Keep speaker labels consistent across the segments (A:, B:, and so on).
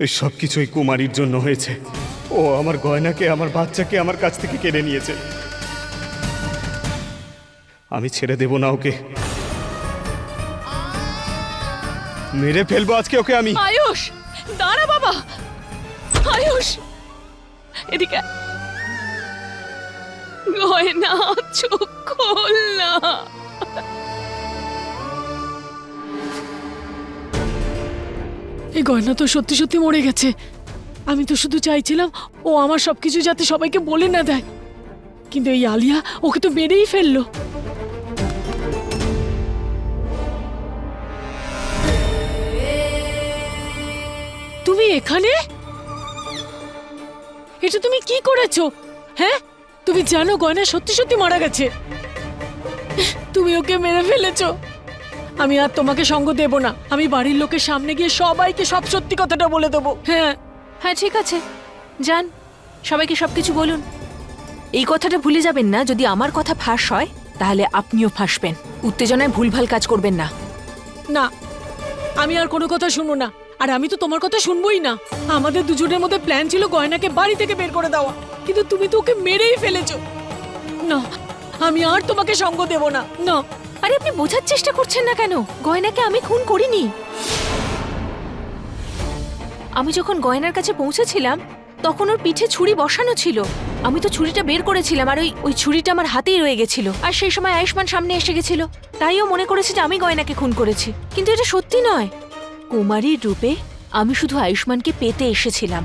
A: এই সব কিছুই কুমারীর জন্য হয়েছে। ও আমার গয়নাকে, আমার বাচ্চাকে আমার কাছ থেকে কেড়ে নিয়েছে। আমি ছেড়ে দেব না ওকে। মেরে ফেলব আজকে ওকে আমি।
B: আয়ুষ, দাঁড়া বাবা। আয়ুষ, এদিকে গয়না চোখ খোল না। এই গয়না তো সত্যি সত্যি মরে গেছে। আমি তো শুধু চাইছিলাম ও আমার সবকিছু যাতে সবাইকে বলে না দেয়। কিন্তু এই আলিয়া ওকে তো মেরেই ফেলল। তুমি এখানে? এটা তুমি কি করেছ? হ্যাঁ? তুমি জানো গয়না সত্যি সত্যি মারা গেছে। তুমি ওকে মেরে ফেলেছো। আমি আর তোমাকে সঙ্গ দেব না। আমি বাড়ির লোকের সামনে গিয়ে সবাইকে সব সত্যি কথাটা বলে দেবো। হ্যাঁ।
C: হ্যাঁ ঠিক আছে। যান সবাইকে সব কিছু বলুন। এই কথাটা ভুলে যাবেন না যদি আমার কথা ফাঁস হয় তাহলে আপনিও ফাঁসবেন। উত্তেজনায় ভুলভাল কাজ করবেন না।
B: না আমি আর কোনো কথা শুনব না। আর আমি তো তোমার কথা শুনবোই না। আমাদের দুজনের মধ্যে প্ল্যান ছিল গয়নাকে বাড়ি থেকে বের করে দেওয়া। কিন্তু তুমি তো ওকে মেরেই ফেলেছো। না আমি আর তোমাকে সঙ্গ দেব না। না।
C: আরে আপনি বোঝার চেষ্টা করছেন না কেন? গয়নাকে আমি খুন করিনি। আমি যখন গয়নার কাছে পৌঁছেছিলাম, তখন ওর পিঠে ছুরি বসানো ছিল। আমি তো ছুরিটা বের করেছিলাম আর ওই ওই ছুরিটা আমার হাতেই রয়ে গেছিল। আর সেই সময় আয়ুষ্মান সামনে এসে গেছিল। তাইও মনে করেছে যে আমি গয়নাকে খুন করেছি। কিন্তু এটা সত্যি নয়। কুমারীর রূপে আমি শুধু আয়ুষ্মানকে পেতে এসেছিলাম।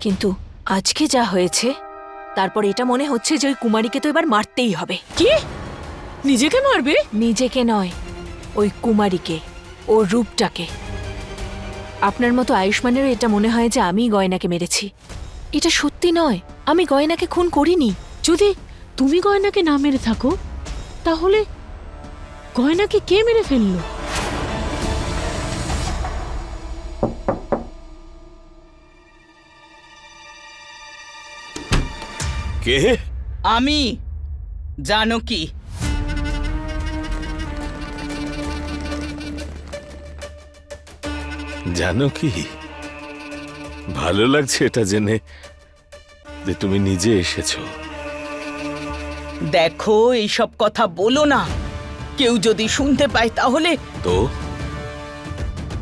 C: কিন্তু আজকে যা হয়েছে, তারপর এটা মনে হচ্ছে যে ওই কুমারীকে তো এবার মারতেই হবে।
B: কি? নিজেকে মারবে?
C: নিজেকে নয় ওই কুমারীকে ওর রূপটাকে। আপনার মতো আয়ুষ্মানেরও এটা মনে হয় যে আমি গয়নাকে মেরেছি। এটা সত্যি নয় আমি গয়নাকে খুন করিনি।
B: যদি তুমি গয়নাকে না মেরে থাকো তাহলে গয়নাকে কে মেরে ফেলল?
D: কে?
E: আমি জানো কি
D: জানো কি? ভালো লাগছে এটা জেনে যে তুমি নিজে এসেছ।
E: দেখো এইসব কথা বলো না। কেউ যদি শুনতে পায় তাহলে
D: তো?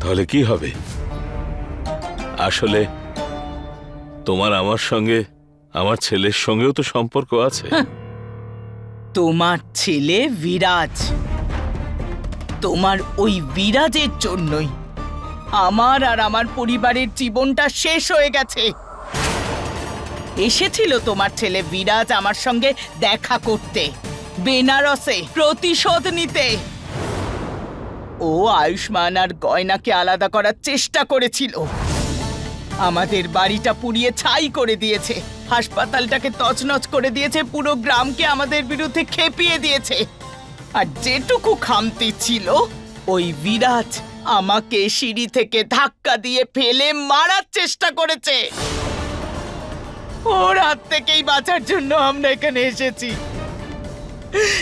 D: তাহলে কি হবে? আসলে তোমার আমার সঙ্গে আমার ছেলের সঙ্গেও তো সম্পর্ক আছে।
E: তোমার ছেলে বিরাজ। তোমার ওই বিরাজের জন্যই। আমার আর আমার পরিবারের জীবনটা শেষ হয়ে গেছে। এসেছিল তোমার ছেলে বিরাজ আমার সঙ্গে দেখা করতে। বেনারসে প্রতিশোধ নিতে। ও আয়ুষ্মান আর গয়নাকে আলাদা করার চেষ্টা করেছিল। আমাদের বাড়িটা পুড়িয়ে ছাই করে দিয়েছে। হাসপাতালটাকে তছনছ করে দিয়েছে, পুরো গ্রামকে আমাদের বিরুদ্ধে খেপিয়ে দিয়েছে। আর যেটুকু খামতি ছিল, ওই বিরাজ আমাকে সিঁড়ি থেকে ধাক্কা দিয়ে ফেলে মারার চেষ্টা করেছে। ওর হাত থেকেই বাঁচার জন্য আমরা এখানে এসেছি।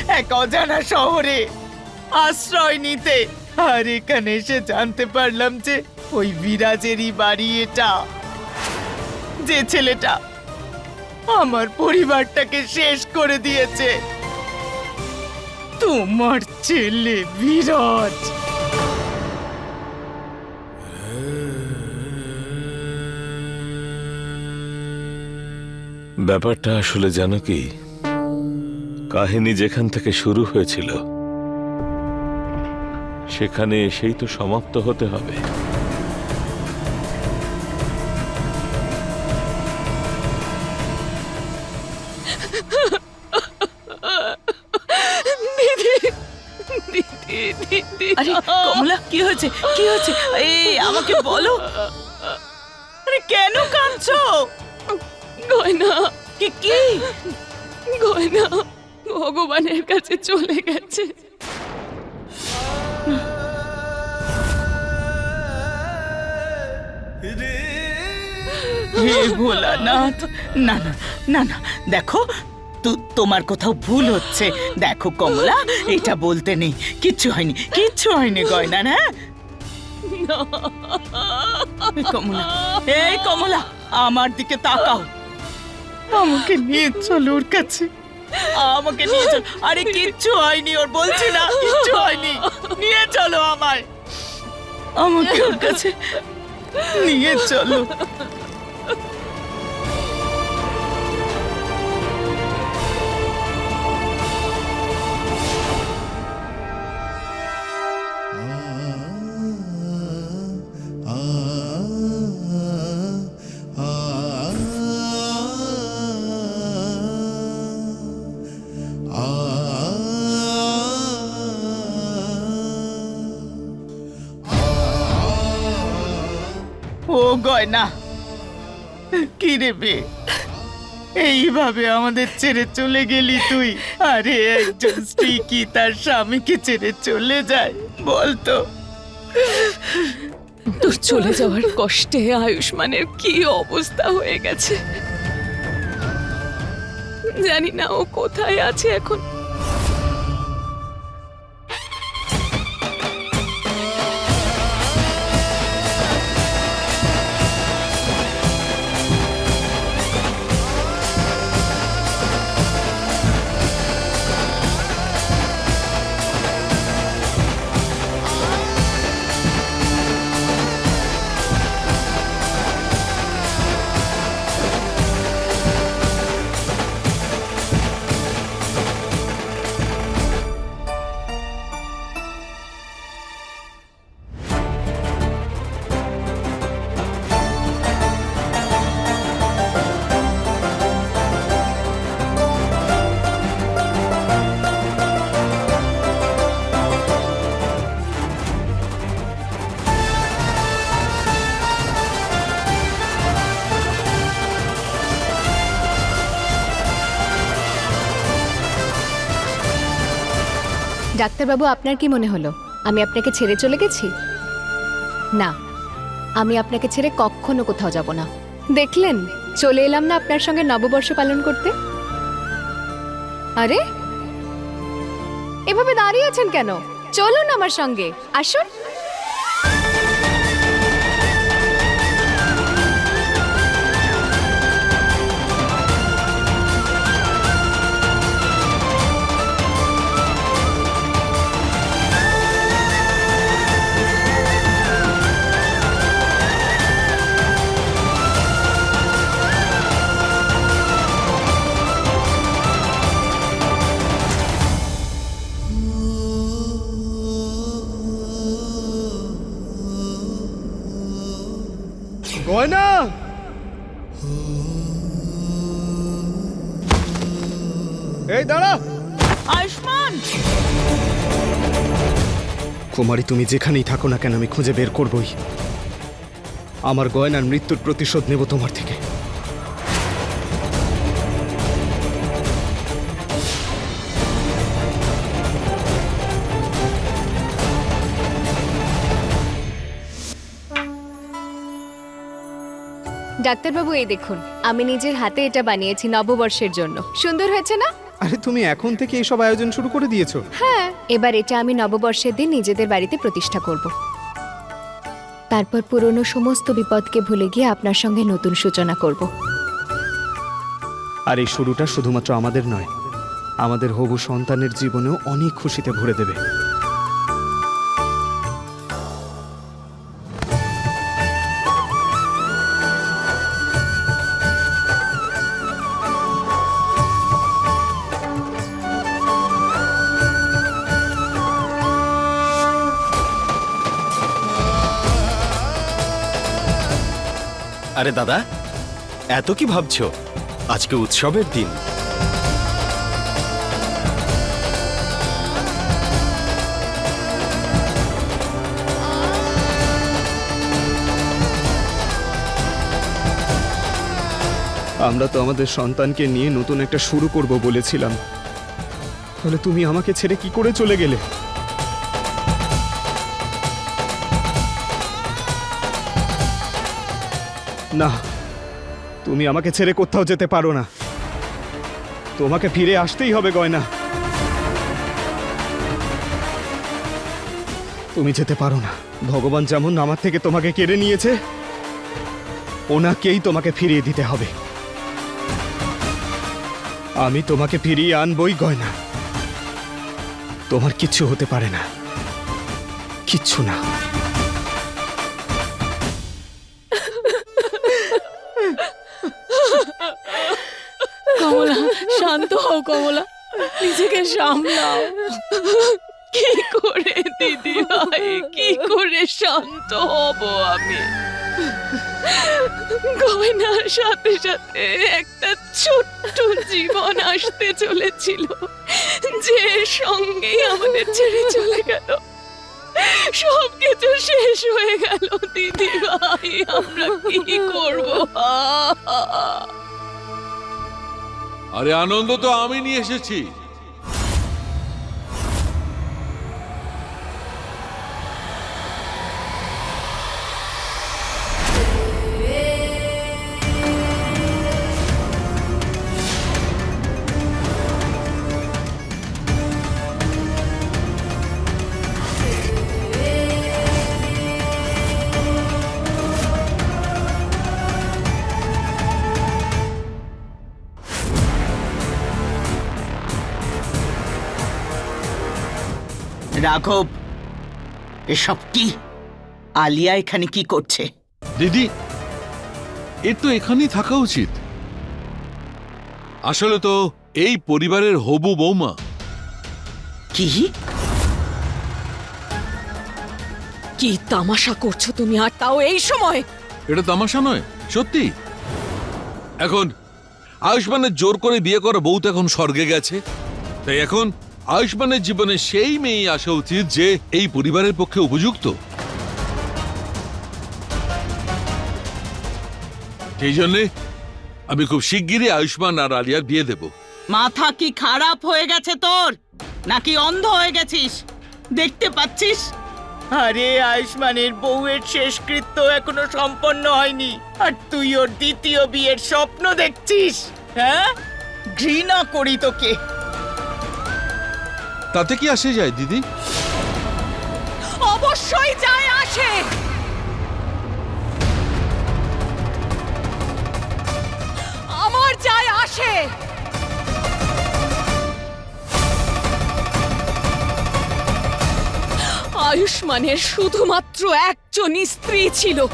E: এক অজানা শহরে আশ্রয় নিতে। আর এখানে এসে জানতে পারলাম যে ওই বিরাজেরই বাড়ি এটা। যে ছেলেটা আমার পরিবারটাকে শেষ করে দিয়েছে। তোমার ছেলে বিরাজ।
D: ব্যাপারটা আসলে জানো কি? কাহিনী যেখান থেকে শুরু হয়েছিল সেখানে এসেই তো সমাপ্ত হতে হবে।
E: আরে কমলা কি হয়েছে? কি হয়েছে? এই আমাকে বলো। আরে কেন কাঁদছো?
B: গয়না
E: কি?
B: গয়না ভগবানের কাছে চলে গেছে।
E: হে ভোলানাথ। না না না না দেখো তোমার কোথাও ভুল হচ্ছে। দেখো কমলা এটা বলতে নেই। কিচ্ছু হয়নি কিচ্ছু হয়নি গয়না না? কমলা এই কমলা আমার দিকে তাকাও। আমাকে নিয়ে চলো ওর কাছে। আমাকে নিয়ে চলো। আরে কিচ্ছু হয়নি ওর বলছি না কিচ্ছু হয়নি। নিয়ে চলো আমায়। আমাকে ওর কাছে নিয়ে চলো। ও গয়না কি এইভাবে আমাদের ছেড়ে চলে গেলি তুই। আরে, একজন স্ত্রী কি তার স্বামীকে ছেড়ে চলে যায়? বলতো
F: তোর চলে যাওয়ার কষ্টে আয়ুষ্মানের কি অবস্থা হয়ে গেছে? জানি না ও কোথায় আছে এখন।
G: ডাক্তারবাবু, আপনার কি মনে হলো? আমি আপনাকে ছেড়ে চলে গেছি? না, আমি আপনাকে ছেড়ে কখনো কোথাও যাব না। দেখলেন, চলে এলাম না আপনার সঙ্গে নববর্ষ পালন করতে? আরে, এভাবে দাঁড়িয়ে আছেন কেন? চলুন আমার সঙ্গে, আসুন।
A: কুমারী, তুমি যেখানেই থাকো না কেন, আমি খুঁজে বের করবই। আমার গয়নার মৃত্যুর প্রতিশোধ নেব তোমার থেকে।
G: ডাক্তারবাবু, এই দেখুন, আমি নিজের হাতে এটা বানিয়েছি নববর্ষের জন্য। সুন্দর হয়েছে না?
A: আরে তুমি এখন থেকে এইসব আয়োজন শুরু করে দিয়েছ?
G: হ্যাঁ এবার এটা আমি নববর্ষের দিন নিজেদের বাড়িতে প্রতিষ্ঠা করব। তারপর পুরনো সমস্ত বিপদকে ভুলে গিয়ে আপনার সঙ্গে নতুন সূচনা করব।
A: আর এই শুরুটা শুধুমাত্র আমাদের নয় আমাদের হবু সন্তানের জীবনেও অনেক খুশিতে ভরে দেবে।
H: আরে দাদা, এত কি ভাবছ? আজকে উৎসবের দিন।
A: আমরা তো আমাদের সন্তানকে নিয়ে নতুন একটা শুরু করব বলেছিলাম। তাহলে তুমি আমাকে ছেড়ে কি করে চলে গেলে? না, তুমি আমাকে ছেড়ে কোথাও যেতে পারো না। তোমাকে ফিরে আসতেই হবে, গয়না। তুমি যেতে পারো না। ভগবান যেমন আমার থেকে তোমাকে কেড়ে নিয়েছে, ওনাকেই তোমাকে ফিরিয়ে দিতে হবে। আমি তোমাকে ফিরিয়ে আনবই, গয়না। তোমার কিচ্ছু হতে পারে না। কিচ্ছু না।
B: শান্ত হও, কমলা। নিজেকে সামলাও।
F: কি করে, দিদি ভাই? কি করে শান্ত হব আমি? গয়নার সাথে সাথে একটা ছোট্ট জীবন আসতে চলেছিল। যে সঙ্গেই আমাদের ছেড়ে চলে গেল। সব কিছু শেষ হয়ে গেল, দিদি ভাই। আমরা কি করব?
I: আরে আনন্দ তো আমি নিয়ে এসেছি।
E: রাঘব এসব কি? আলিয়া এখানে কি করছে?
I: দিদি এর তো এখানেই থাকা উচিত। আসলে তো এই পরিবারের হবু বৌমা।
E: কি?
F: কি তামাশা করছ তুমি আর তাও এই সময়?
I: এটা তামাশা নয় সত্যি। এখন আয়ুষ্মানের জোর করে বিয়ে করা বউ তো এখন স্বর্গে গেছে। তাই এখন আয়ুষ্মানের জীবনে সেই মেয়ে আসা উচিত যে এই পরিবারের পক্ষে উপযুক্ত। সেই জন্যে আমি খুব শিগগিরই আয়ুষ্মান আর আলিয়ার বিয়ে দেব।
E: মাথা কি খারাপ হয়ে গেছে তোর? নাকি অন্ধ হয়ে গেছিস? দেখতে পাচ্ছিস? আরে আয়ুষ্মানের বউয়ের শেষকৃত্য এখনও সম্পন্ন হয়নি। আর তুই ওর দ্বিতীয় বিয়ের স্বপ্ন দেখছিস হ্যাঁ? ঘৃণা করি তোকে।
I: তাতে কি আসে যায়, দিদি?
F: অবশ্যই যায় আসে। আমার যায় আসে। আয়ুষ্মানের শুধুমাত্র একজনই স্ত্রী ছিল।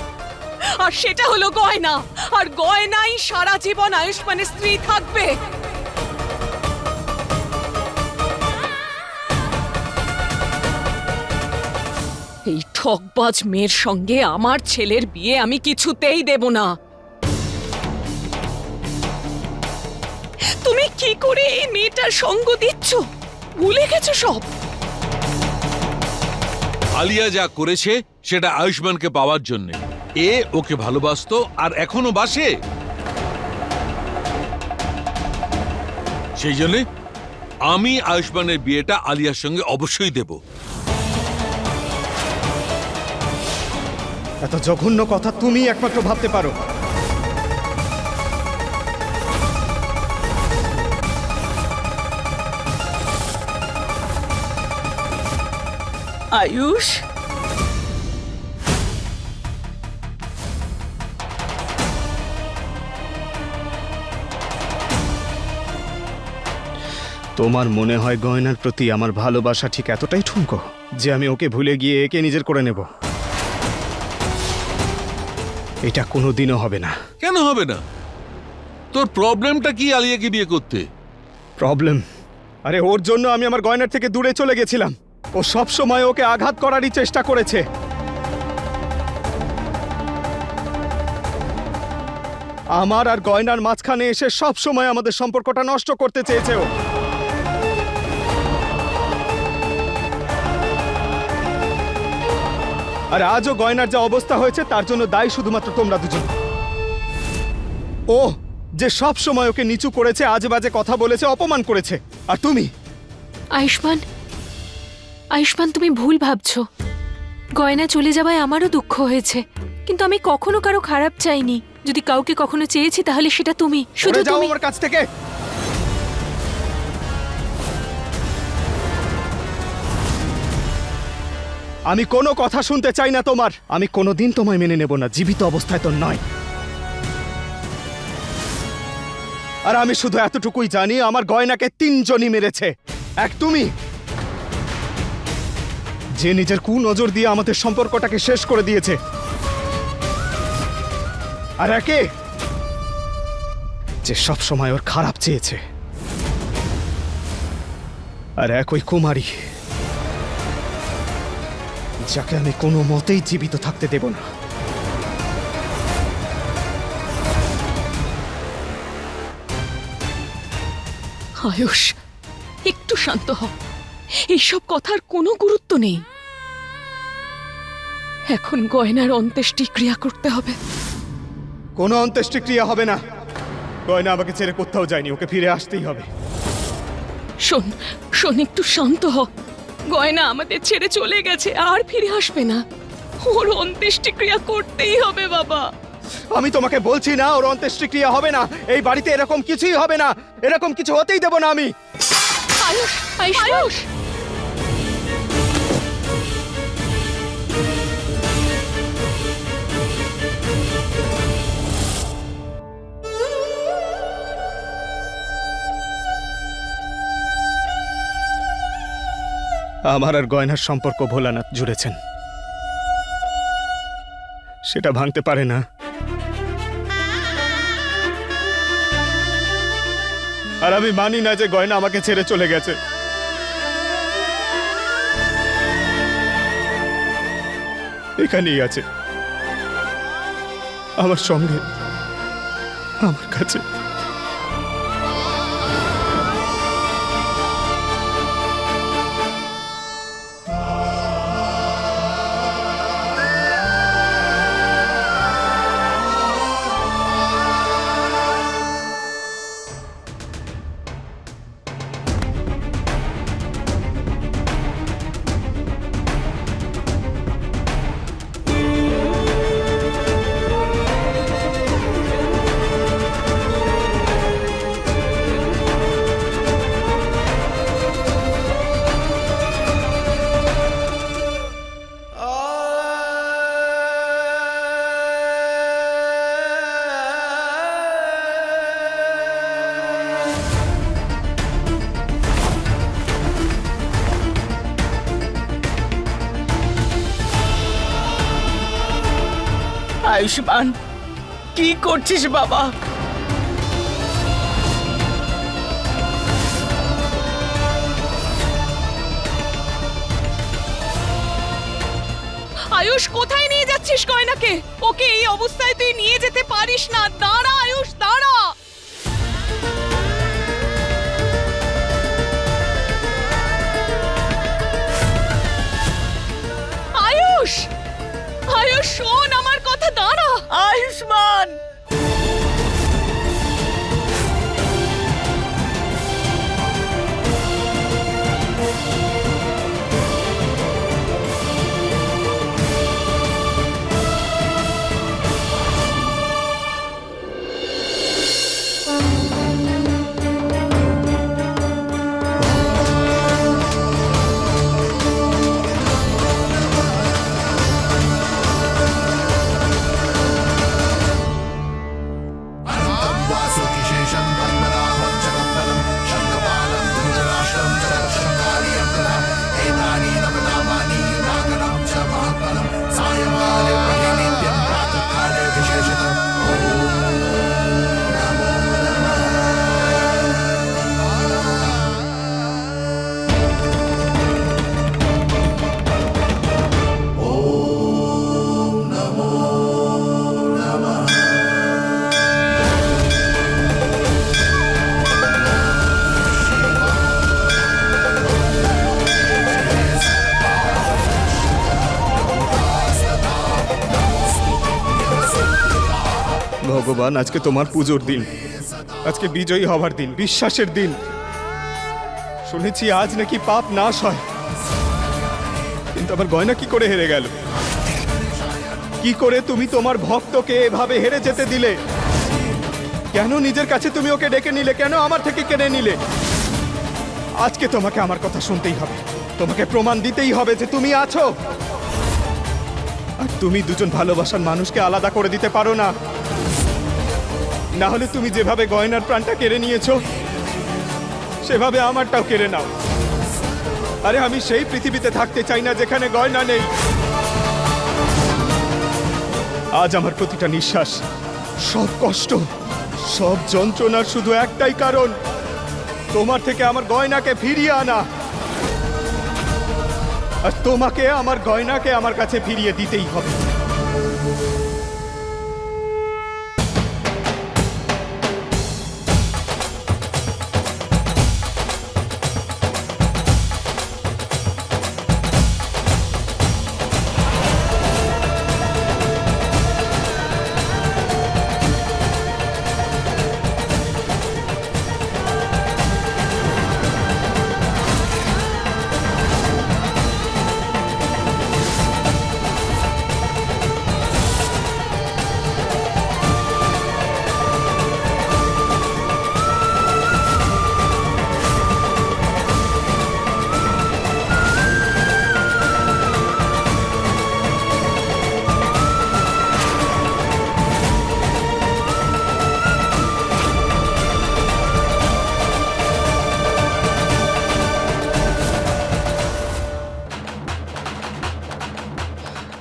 F: আর সেটা হলো গয়না। আর গয়নাই সারা জীবন আয়ুষ্মানের স্ত্রী থাকবে। এই ঠকবাজ মেয়ের সঙ্গে আমার ছেলের বিয়ে আমি কিছুতেই দেব না। তুমি কি করে এই মেয়েটার সঙ্গ দিচ্ছ? ভুলে গেছো সব?
I: আলিয়া যা করেছে, সেটা আয়ুষ্মানকে পাওয়ার জন্য। এ ওকে ভালোবাসতো আর এখনও বাসে। সেই জন্য আমি আয়ুষ্মানের বিয়েটা আলিয়ার সঙ্গে অবশ্যই দেব।
A: এত জঘন্য কথা তুমি একমাত্র ভাবতে পারো।
E: আয়ুষ?
A: তোমার মনে হয় গয়নার প্রতি আমার ভালোবাসা ঠিক এতটাই ঠুনকো যে আমি ওকে ভুলে গিয়ে একে নিজের করে নেব? এটা কোনো দিনও হবে না।
I: কেন হবে না? তোর প্রবলেমটা কি আলিয়াকে বিয়ে করতে?
A: প্রবলেম? আরে ওর জন্য আমি আমার গয়নার থেকে দূরে চলে গেছিলাম। ও সব সময় ওকে আঘাত করারই চেষ্টা করেছে। আমার আর গয়নার মাঝখানে এসে সব সময় আমাদের সম্পর্কটা নষ্ট করতে চেয়েছে ও। আর আজও গয়নার যা অবস্থা হয়েছে তার জন্য দায়ী শুধুমাত্র তোমরা দুজন। ও যে সব সময় ওকে নিচু করেছে আজে বাজে কথা বলেছে অপমান করেছে। আর তুমি?
C: আয়ুষ্মান আয়ুষ্মান তুমি ভুল ভাবছ। গয়না চলে যাওয়ায় আমারও দুঃখ হয়েছে কিন্তু আমি কখনো কারও খারাপ চাইনি। যদি কাউকে কখনো চেয়েছি তাহলে সেটা তুমি শুধু
A: যাও
C: তুমি।
A: আমার কাছ থেকে। আমি কোনো কথা শুনতে চাই না তোমার। আমি কোনোদিন তোমায় মেনে নেব না, জীবিত অবস্থায় তো নয়। আর আমি শুধু এতটুকুই জানি, আমার গয়নাকে তিনজনই মেরেছে। এক তুমি। যে নিজের কু নজর দিয়ে আমাদের সম্পর্কটাকে শেষ করে দিয়েছে। আর একে যে সব সময় ওর খারাপ চেয়েছে। আর এক ওই কুমারী। যাকে আমি কোনো মতেই জীবিত থাকতে দেব না।
F: আয়ুষ একটু শান্ত হ এইসব কথার কোনো গুরুত্ব নেই। এখন গয়নার অন্ত্যেষ্টি ক্রিয়া করতে হবে।
A: কোনো অন্ত্যেষ্টিক্রিয়া হবে না। গয়না আমাকে ছেড়ে কোথাও যায়নি ওকে ফিরে আসতেই হবে।
F: শোন শোন একটু শান্ত হ গয়না আমাদের ছেড়ে চলে গেছে আর ফিরে আসবে না। ওর অন্ত্যেষ্টিক্রিয়া করতেই হবে বাবা।
A: আমি তোমাকে বলছি না ওর অন্ত্যেষ্টিক্রিয়া হবে না। এই বাড়িতে এরকম কিছুই হবে না। এরকম কিছু হতেই দেব না আমি।
F: আয়ুষ আয়ুষ
A: আমার আর গয়নার সম্পর্ক ভোলানাথ জুড়েছেন। সেটা ভাঙতে পারে না। আর আমি মানি না যে গয়না আমাকে ছেড়ে চলে গেছে। এখানেই আছে। আমার সঙ্গে, আমার কাছে।
E: আয়ুষ্মান কি করছিস বাবা?
F: আয়ুষ, কোথায় নিয়ে যাচ্ছিস গয়নাকে? ওকে এই অবস্থায় তুই নিয়ে যেতে পারিস না। দাঁড়া আয়ুষ দাঁড়া! আয়ুষ! আয়ুষ, শোন কথা দাঁড়া
E: আয়ুষ্মান
A: ভগবান, আজকে তোমার পুজোর দিন। আজকে বিজয়ী হবার দিন, বিশ্বাসের দিন। শুনেছি আজ নাকি পাপ নাশ হয়। কিন্তু আমার গয়না কি করে হেরে গেল? কি করে তুমি তোমার ভক্তকে এভাবে হেরে যেতে দিলে? কেন নিজের কাছে তুমি ওকে ডেকে নিলে? কেন আমার থেকে কেড়ে নিলে? আজকে তোমাকে আমার কথা শুনতেই হবে। তোমাকে প্রমাণ দিতেই হবে যে তুমি আছো। আর তুমি দুজন ভালোবাসার মানুষকে আলাদা করে দিতে পারো না। না হলে তুমি যেভাবে গয়নার প্রাণটা কেড়ে নিয়েছো, সেভাবে আমারটাও কেড়ে নাও। আরে আমি সেই পৃথিবীতে থাকতে চাই না যেখানে গয়না নেই। আজ আমার প্রতিটা নিঃশ্বাস, সব কষ্ট, সব যন্ত্রণার শুধু একটাই কারণ, তোমার থেকে আমার গয়নাকে ফিরিয়ে আনা। আর তোমাকে, আমার গয়নাকে আমার কাছে ফিরিয়ে দিতেই হবে।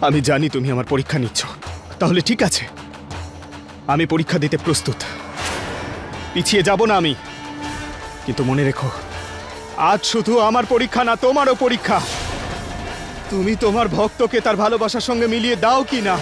A: আমি জানি তুমি আমার পরীক্ষা নিচ্ছ। তাহলে ঠিক আছে। আমি পরীক্ষা দিতে প্রস্তুত। পিছিয়ে যাব না আমি। কিন্তু মনে রেখো, আজ শুধু আমার পরীক্ষা না, তোমারও পরীক্ষা। তুমি তোমার ভক্তকে তার ভালোবাসার সঙ্গে মিলিয়ে দাও কি না?